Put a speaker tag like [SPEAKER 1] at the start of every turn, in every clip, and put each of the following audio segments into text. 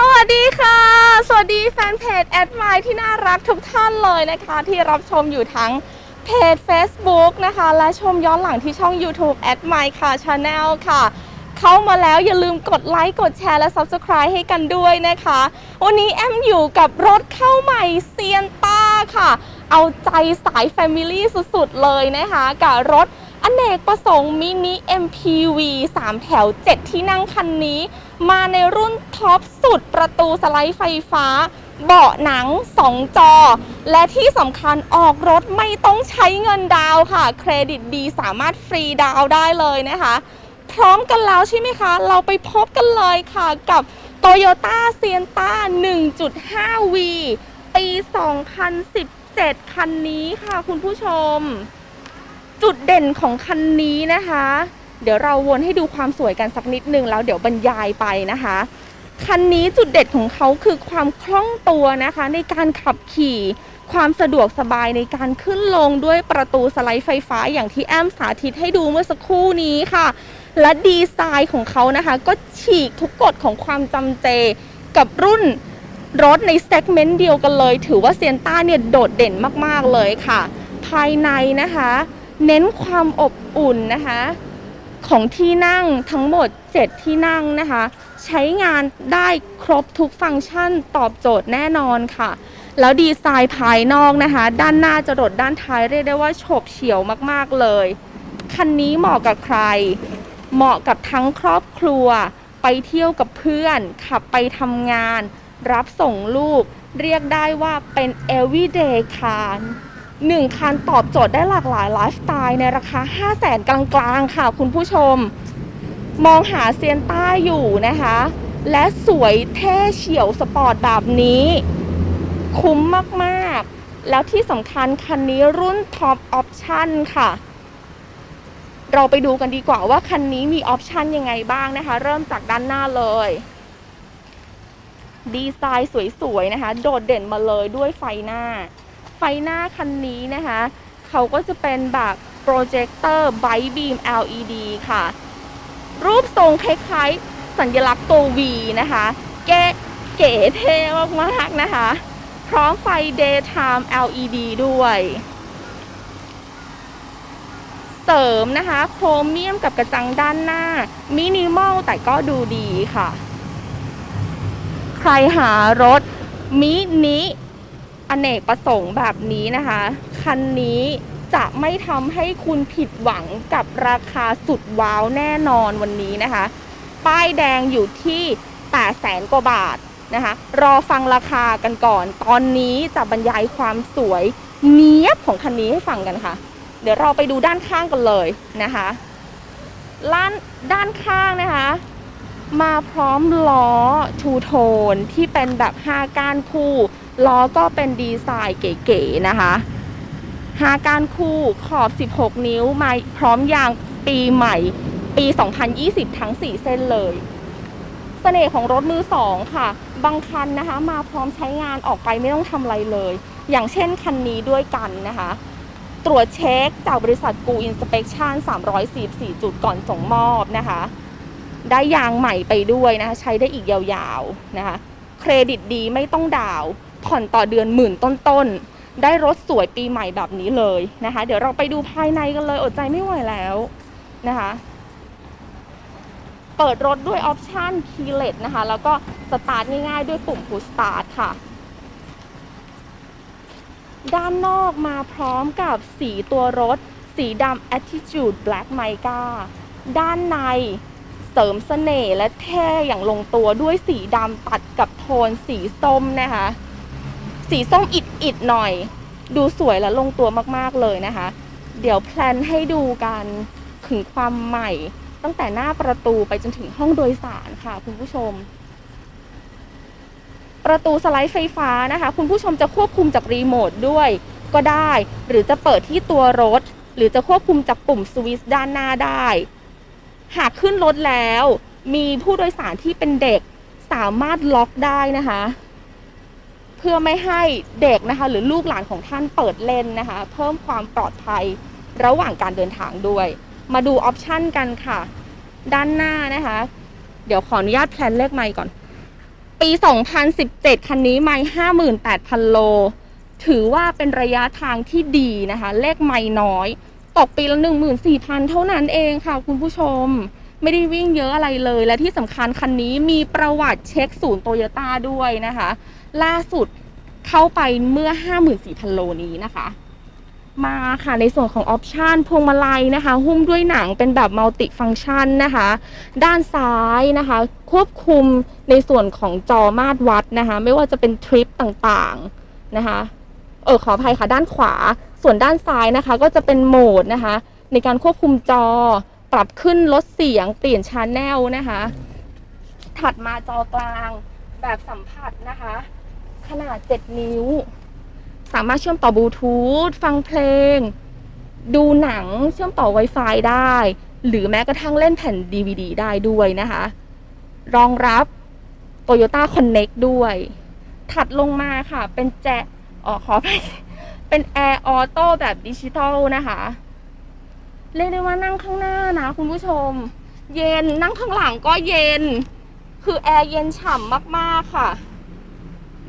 [SPEAKER 1] สวัสดีค่ะ สวัสดีแฟนเพจแอดไมที่น่ารักทุกท่านเลยนะคะ ที่รับชมอยู่ทั้งเพจ Facebook นะคะ และชมย้อนหลังที่ช่อง YouTube แอดไมค่ะ Channel ค่ะ เข้ามาแล้วอย่าลืมกดไลค์ กดแชร์และ Subscribe ให้กันด้วยนะคะ วันนี้แอมอยู่กับรถเข้าใหม่เซียนต้าค่ะ เอาใจสาย Family สุดๆ เลยนะคะ กับรถอเนกประสงค์มินิ MPV 3 แถว 7 ที่นั่งคันนี้ มาในรุ่นท็อปสุดประตูสไลด์ไฟฟ้า เบาะหนัง 2 จอ และที่สำคัญออกรถไม่ต้องใช้เงินดาวค่ะ เครดิตดีสามารถฟรีดาวได้เลยนะคะ พร้อมกันแล้วใช่ไหมคะ เราไปพบกันเลยค่ะกับ Toyota Sienna 1.5V ปี 2017 คันนี้ค่ะคุณผู้ชม จุดเด่นของคันนี้นะคะ เดี๋ยวเราวนให้ดูความสวยกันสักนิดนึงแล้วเดี๋ยวบรรยายไปนะคะ คันนี้จุดเด่นของเขาคือความคล่องตัวนะคะ ในการขับขี่ความสะดวกสบายในการขึ้นลงด้วยประตูสไลด์ไฟฟ้าอย่างที่แอมสาธิตให้ดูเมื่อสักครู่นี้ค่ะ และดีไซน์ของเขานะคะ ก็ฉีกทุกกฎของความจำเจกับรุ่นรถในเซกเมนต์เดียวกันเลย ถือว่าเซียนต้าเนี่ยโดดเด่นมาก ๆ เลยค่ะ ภายในนะคะ เน้นความอบอุ่นนะคะ ของที่นั่งทั้งหมด 7 ที่นั่งนะคะ ใช้งานได้ครบทุกฟังก์ชันตอบโจทย์แน่นอนค่ะ แล้วดีไซน์ภายนอกนะคะ ด้านหน้าจรดด้านท้ายเรียกได้ว่าโฉบเฉี่ยวมากๆเลย คันนี้เหมาะกับใคร เหมาะกับทั้งครอบครัว ไปเที่ยวกับเพื่อน ขับไปทำงาน รับส่งลูก เรียกได้ว่าเป็น everyday car หนึ่งคันตอบโจทย์ได้หลากหลายไลฟ์สไตล์ในราคา 5 0 0แสนกลางๆ ค่ะคุณผู้ชม มองหาเซียนต้าอยู่นะคะ และสวยเท่เฉียวสปอร์ตแบบนี้ คุ้มมากๆ แล้วที่สำคัญคันนี้รุ่นท็อปออปชั่นค่ะ เราไปดูกันดีกว่าว่าคันนี้มีออปชันยังไงบ้างนะคะ เริ่มจากด้านหน้าเลยดีไซน์สวยๆนะคะ โดดเด่นมาเลยด้วยไฟหน้า ไฟหน้าคันนี้นะคะ เขาก็จะเป็นแบบโปรเจคเตอร์ไบบีม LED ค่ะ รูปทรงคล้ายๆ สัญลักษณ์ตัว V นะคะ แกเก๋เท่มากๆนะคะ พร้อมไฟ daytime LED ด้วย เสริมนะคะ โครเมียมกับกระจังด้านหน้า มินิมอลแต่ก็ดูดีค่ะ ใครหารถมินิ อเนกประสงค์แบบนี้นะคะ คันนี้จะไม่ทำให้คุณผิดหวังกับราคาสุดว้าวแน่นอนวันนี้นะคะ ป้ายแดงอยู่ที่8แสนกว่าบาทนะคะ รอฟังราคากันก่อน ตอนนี้จะบรรยายความสวยเนี้ยบของคันนี้ให้ฟังกันค่ะ เดี๋ยวเราไปดูด้านข้างกันเลยนะคะล้านด้านข้างนะคะ มาพร้อมล้อทูโทนที่เป็นแบบ 5 ก้านคู่ ล้อก็เป็นดีไซน์เก๋ๆนะคะ5ก้านคู่ขอบ 16 นิ้วมาพร้อมยางปีใหม่ปี 2020 ทั้ง 4 เส้นเลยเสน่ห์ของรถมือสองค่ะ บางคันนะคะ มาพร้อมใช้งานออกไปไม่ต้องทำอะไรเลย อย่างเช่นคันนี้ด้วยกันนะคะ ตรวจเช็คจากบริษัทกูอินสเป t ชัน344 จุดก่อนส่งมอบนะคะ ได้ยางใหม่ไปด้วยนะคะ ใช้ได้อีกยาวๆนะคะ เครดิตดีไม่ต้องดาวน์ ผ่อนต่อเดือนหมื่นต้นๆ ได้รถสวยปีใหม่แบบนี้เลยนะคะ เดี๋ยวเราไปดูภายในกันเลยอดใจไม่ไหวแล้วนะคะ เปิดรถด้วยออปชัน keyless นะคะ แล้วก็สตาร์ทง่ายๆด้วยปุ่ม push start ค่ะ ด้านนอกมาพร้อมกับสีตัวรถ สีดำ attitude black mica ด้านในเสริมเสน่ห์และเท่อย่างลงตัวด้วยสีดำตัดกับโทนสีส้มนะคะ สีส้มอิดๆหน่อย ดูสวยและลงตัวมากๆเลยนะคะ เดี๋ยวแพลนให้ดูกันถึงความใหม่ ตั้งแต่หน้าประตูไปจนถึงห้องโดยสารค่ะคุณผู้ชม ประตูสไลด์ไฟฟ้านะคะ คุณผู้ชมจะควบคุมจากรีโมทด้วยก็ได้ หรือจะเปิดที่ตัวรถ หรือจะควบคุมจากปุ่มสวิตช์ด้านหน้าได้ หากขึ้นรถแล้ว มีผู้โดยสารที่เป็นเด็กสามารถล็อกได้นะคะ เพื่อไม่ให้เด็กนะคะ หรือลูกหลานของท่านเปิดเล่นนะคะ เพิ่มความปลอดภัยระหว่างการเดินทางด้วย มาดูออปชันกันค่ะ ด้านหน้านะคะ เดี๋ยวขออนุญาตแพลนเลขไมค์ก่อน ปี 2017 คันนี้ไม่58,000 โล ถือว่าเป็นระยะทางที่ดีนะคะ เลขไม่น้อย ตกปีละ 14,000 เท่านั้นเองค่ะคุณผู้ชมไม่ได้วิ่งเยอะอะไรเลย และที่สำคัญคันนี้มีประวัติเช็คศูนย์โตโยต้าด้วยนะคะ ล่าสุดเข้าไปเมื่อ 54,000 โลนี้นะคะ มาค่ะในส่วนของออปชันพวงมาลัยนะคะ หุ้มด้วยหนังเป็นแบบมัลติฟัง c t ชันนะคะ ด้านซ้ายนะคะ ควบคุมในส่วนของจอมาตรวัดนะคะ ไม่ว่าจะเป็นทริปต่างๆนะคะเออขออภัยค่ะด้านขวา ส่วนด้านซ้ายนะคะ ก็จะเป็นโหมดนะคะ ในการควบคุมจอปรับขึ้นลดเสียงเปลี่ยนชาแนลนะคะ ถัดมาจอกลางแบบสัมผัสนะคะ ขนาด 7 นิ้ว สามารถเชื่อมต่อบลูทูธฟังเพลง ดูหนังเชื่อมต่อ Wi-Fi ได้ หรือแม้กระทั่งเล่นแผ่น DVD ได้ด้วยนะคะ รองรับ Toyota Connect ด้วย ถัดลงมาค่ะ เป็นแจอ๋อขอไปเป็น Air Auto แบบดิจิทัลนะคะ เรียกได้ว่านั่งข้างหน้านะคุณผู้ชม เย็นนั่งข้างหลังก็เย็น คือแอร์เย็นฉ่ำมาก ๆ ค่ะ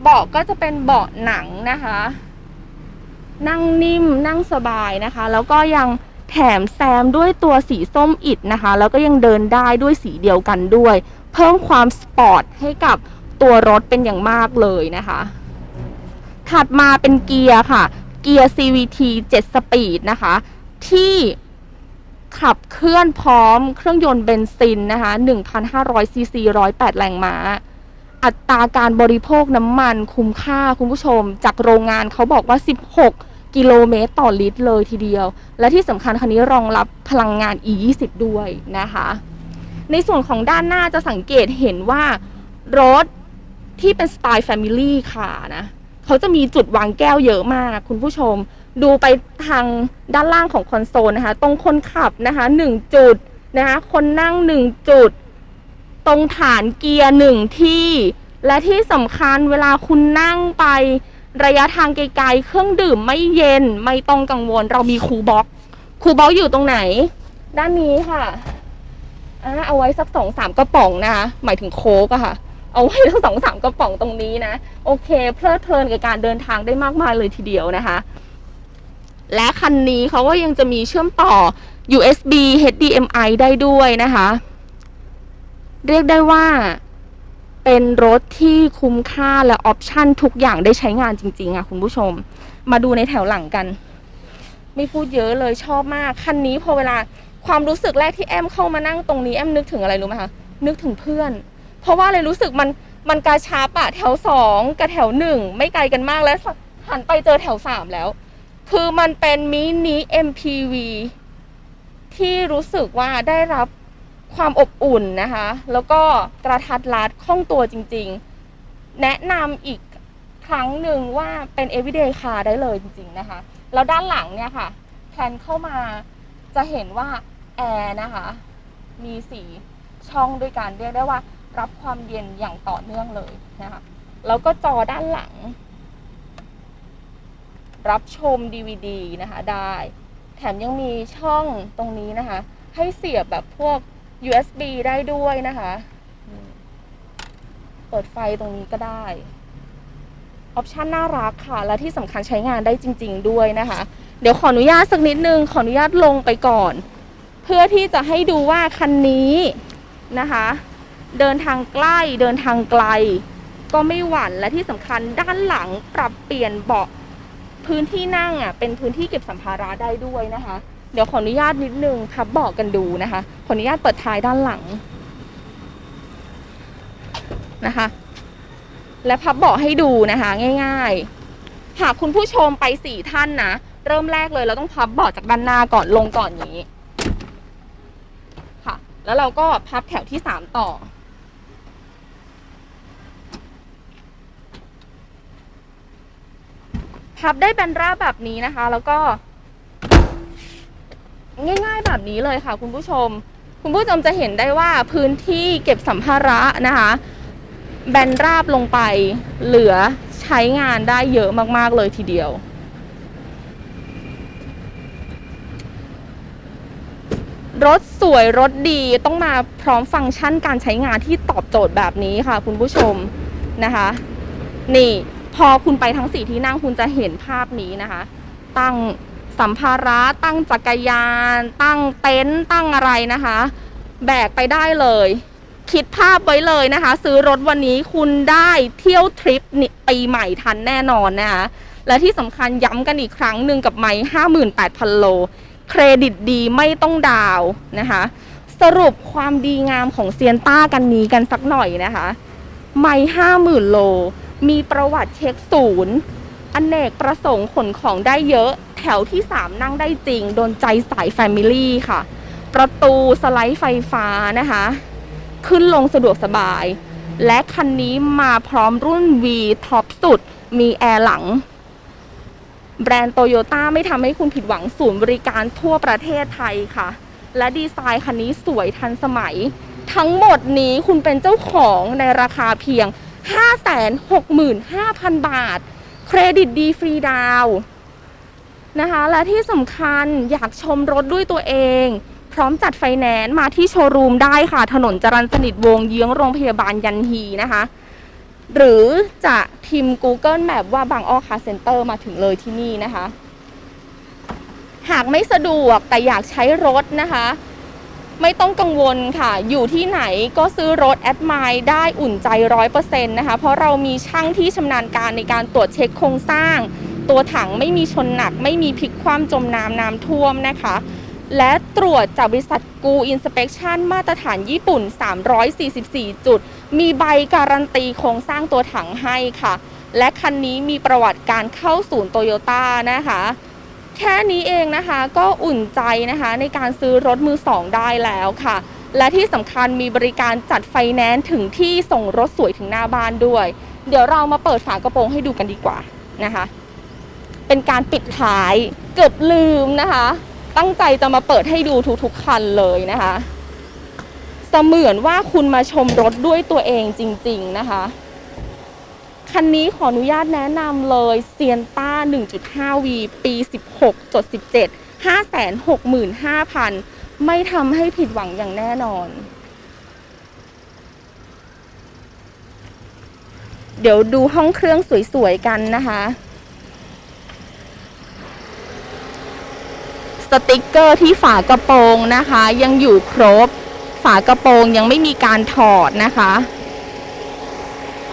[SPEAKER 1] เบาะก็จะเป็นเบาะหนังนะคะ นั่งนิ่มนั่งสบายนะคะ แล้วก็ยังแถมแซมด้วยตัวสีส้มอิดนะคะ แล้วก็ยังเดินได้ด้วยสีเดียวกันด้วย เพิ่มความสปอร์ตให้กับตัวรถเป็นอย่างมากเลยนะคะ ถัดมาเป็นเกียร์ค่ะ เกียร์ CVT 7 สปีดนะคะ ที่ขับเคลื่อนพร้อมเครื่องยนต์เบนซินนะคะ 1,500ซีซี108 แรงม้า อัตราการบริโภคน้ำมันคุ้มค่าคุณผู้ชม จากโรงงานเขาบอกว่า 16 กิโลเมตรต่อลิตรเลยทีเดียว และที่สำคัญคันนี้รองรับพลังงาน E20 ด้วยนะคะ ในส่วนของด้านหน้าจะสังเกตเห็นว่ารถที่เป็นสไตล์ Family ค่ะนะเขาจะมีจุดวางแก้วเยอะมากคุณผู้ชม ดูไปทางด้านล่างของคอนโซลนะคะ ตรงคนขับนะคะหนึ่งจุดนะคะคนนั่งหนึ่งจุด ตรงฐานเกียร์หนึ่งที่ และที่สำคัญเวลาคุณนั่งไประยะทางไกลๆ เครื่องดื่มไม่เย็นไม่ต้องกังวล เรามีคูลบ็อกคูลบ็อกอยู่ตรงไหน ด้านนี้ค่ะอ่าเอาไว้สักสองสามกระป๋องนะคะหมายถึงโค้กอะค่ะ เอาไว้ทั้งสองสามกระป๋องตรงนี้นะ โอเค เพลิดเพลินกับการเดินทางได้มากมายเลยทีเดียวนะคะ และคันนี้เขาก็ยังจะมีเชื่อมต่อ USB HDMI ได้ด้วยนะคะ เรียกได้ว่าเป็นรถที่คุ้มค่าและออปชั่นทุกอย่างได้ใช้งานจริง ๆ อะ คุณผู้ชม มาดูในแถวหลังกัน ไม่พูดเยอะเลยชอบมาก คันนี้พอเวลาความรู้สึกแรกที่แอมเข้ามานั่งตรงนี้แอมนึกถึงอะไรรู้ไหมคะนึกถึงเพื่อน เพราะว่าเลยรู้สึกมันมันกระชับอะแถวสองกับแถวหนึ่งไม่ไกลกันมากแล้วหันไปเจอแถวสามแล้ว คือมันเป็นมินิ MPV ที่รู้สึกว่าได้รับ ความอบอุ่นนะคะ แล้วก็กระทัดรัดคล่องตัวจริง ๆ แนะนำอีกครั้งหนึ่งว่าเป็น everyday car ได้เลยจริง ๆ นะคะ แล้วด้านหลังเนี่ยค่ะแพลนเข้ามาจะเห็นว่าแอร์นะคะ มีสีช่องด้วยกันเรียกได้ว่า รับความเย็นอย่างต่อเนื่องเลยนะคะแล้วก็จอด้านหลัง รับชม DVD นะคะได้ แถมยังมีช่องตรงนี้นะคะ ให้เสียบแบบพวก USB ได้ด้วยนะคะ เปิดไฟตรงนี้ก็ได้ ออปชันน่ารักค่ะ และที่สำคัญใช้งานได้จริง ๆ ด้วยนะคะ เดี๋ยวขออนุญาตสักนิดนึง ขออนุญาตลงไปก่อน เพื่อที่จะให้ดูว่าคันนี้นะคะ เดินทางใกล้เดินทางไกล ก็ไม่หวั่นและที่สำคัญด้านหลังปรับเปลี่ยนเบาะพื้นที่นั่งอะเป็นพื้นที่เก็บสัมภาระได้ด้วยนะคะ เดี๋ยวขออนุญาตนิดนึงพับเบาะกันดูนะคะ ขออนุญาตเปิดท้ายด้านหลังนะคะ และพับเบาะให้ดูนะคะ ง่ายๆ หากคุณผู้ชมไปสี่ท่านนะเริ่มแรกเลยเราต้องพับเบาะจากด้านหน้าก่อนลงก่อนอย่างนี้ ค่ะ แล้วเราก็พับแถวที่สามต่อพับได้แบนราบแบบนี้นะคะ แล้วก็ ง่าย ๆ แบบนี้เลยค่ะ คุณผู้ชม คุณผู้ชมจะเห็นได้ว่าพื้นที่เก็บสัมภาระนะคะ แบนราบลงไปเหลือใช้งานได้เยอะมากๆเลยทีเดียวรถสวยรถดีต้องมาพร้อมฟังก์ชันการใช้งานที่ตอบโจทย์แบบนี้ค่ะ คุณผู้ชมนะคะ นี่พอคุณไปทั้งสี่ที่นั่งคุณจะเห็นภาพนี้นะคะ ตั้ง สัมภาระตั้งจักรยาน ตั้งเต็นท์ตั้งอะไรนะคะ แบกไปได้เลย คิดภาพไว้เลยนะคะ ซื้อรถวันนี้คุณได้เที่ยวทริปปีใหม่ทันแน่นอนนะคะและที่สำคัญย้ำกันอีกครั้งหนึ่งกับไม้ห้าหมื่นแปดพันโล เครดิตดีไม่ต้องดาวน์นะคะ สรุปความดีงามของเซียนต้ากันนี้กันสักหน่อยนะคะ ไม่ห้าหมื่นโล มีประวัติเช็คศูนย์ อเนกประสงค์ขนของได้เยอะ แถวที่ 3 นั่งได้จริง โดนใจสายแฟมิลี่ค่ะ ประตูสไลด์ไฟฟ้านะคะ ขึ้นลงสะดวกสบาย และคันนี้มาพร้อมรุ่น V ท็อปสุด มีแอร์หลัง แบรนด์โตโยต้าไม่ทำให้คุณผิดหวังศูนย์บริการทั่วประเทศไทยค่ะ และดีไซน์คันนี้สวยทันสมัย ทั้งหมดนี้คุณเป็นเจ้าของในราคาเพียง 565,000 บาท เครดิตดีฟรีดาวน์ นะคะ และที่สำคัญอยากชมรถด้วยตัวเอง พร้อมจัดไฟแนนซ์มาที่โชว์รูมได้ค่ะ ถนนจรัญสนิทวงเยื้องโรงพยาบาลยันฮีนะคะ หรือจะพิมพ์ Google Map ว่าบางอ้อคาเซ็นเตอร์มาถึงเลยที่นี่นะคะ หากไม่สะดวกแต่อยากใช้รถนะคะไม่ต้องกังวลค่ะ อยู่ที่ไหนก็ซื้อรถแอดไมล์ได้อุ่นใจร้อยเปอร์เซ็นต์นะคะ เพราะเรามีช่างที่ชำนาญการในการตรวจเช็คโครงสร้าง ตัวถังไม่มีชนหนัก ไม่มีพลิกคว่ำจมน้ำน้ำท่วมนะคะ และตรวจจากบริษัทกูอินสเป t ชันมาตรฐานญี่ปุ่น 344 จุด มีใบการันตีโครงสร้างตัวถังให้ค่ะ และคันนี้มีประวัติการเข้าศูนย์โตโยต้านะคะแค่นี้เองนะคะก็อุ่นใจนะคะในการซื้อรถมือสองได้แล้วค่ะ และที่สำคัญมีบริการจัดไฟแนนซ์ถึงที่ส่งรถสวยถึงหน้าบ้านด้วย เดี๋ยวเรามาเปิดฝากระโปรงให้ดูกันดีกว่านะคะ เป็นการปิดท้าย เกือบลืมนะคะ ตั้งใจจะมาเปิดให้ดูทุกๆคันเลยนะคะเสมือนว่าคุณมาชมรถด้วยตัวเองจริง ๆนะคะ คันนี้ขออนุญาตแนะนำเลยเซียนต้า 1.5V ปี 16.17 565,000 ไม่ทำให้ผิดหวังอย่างแน่นอน เดี๋ยวดูห้องเครื่องสวย ๆ กันนะคะ สติกเกอร์ที่ฝากระโปรงนะคะ ยังอยู่ครบ ฝากระโปรงยังไม่มีการถอดนะคะ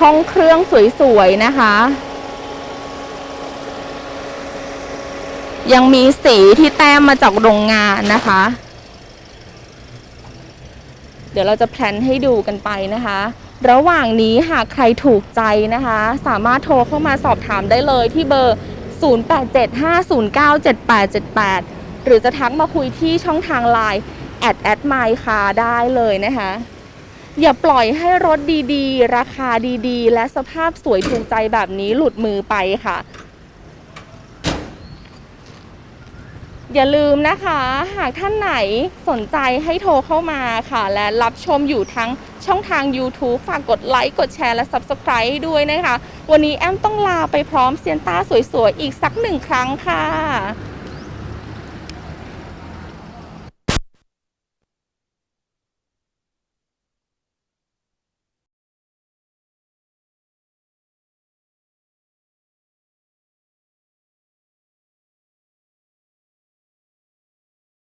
[SPEAKER 1] ห้องเครื่องสวยๆนะคะ ยังมีสีที่แต้มมาจากโรงงานนะคะ เดี๋ยวเราจะแพลนให้ดูกันไปนะคะระหว่างนี้หากใครถูกใจนะคะ สามารถโทรเข้ามาสอบถามได้เลยที่เบอร์ 0875097878 หรือจะทักมาคุยที่ช่องทางไลน์แอดแอดไมค์คาได้เลยนะคะ อย่าปล่อยให้รถดีๆ ราคาดีๆ และสภาพสวยถูกใจแบบนี้หลุดมือไปค่ะ อย่าลืมนะคะ หากท่านไหนสนใจให้โทรเข้ามาค่ะ และรับชมอยู่ทั้งช่องทาง YouTube ฝากกดไลค์ กดแชร์และ Subscribe ด้วยนะคะ วันนี้แอมต้องลาไปพร้อมเซียนต้าสวยๆ อีกสักหนึ่งครั้งค่ะ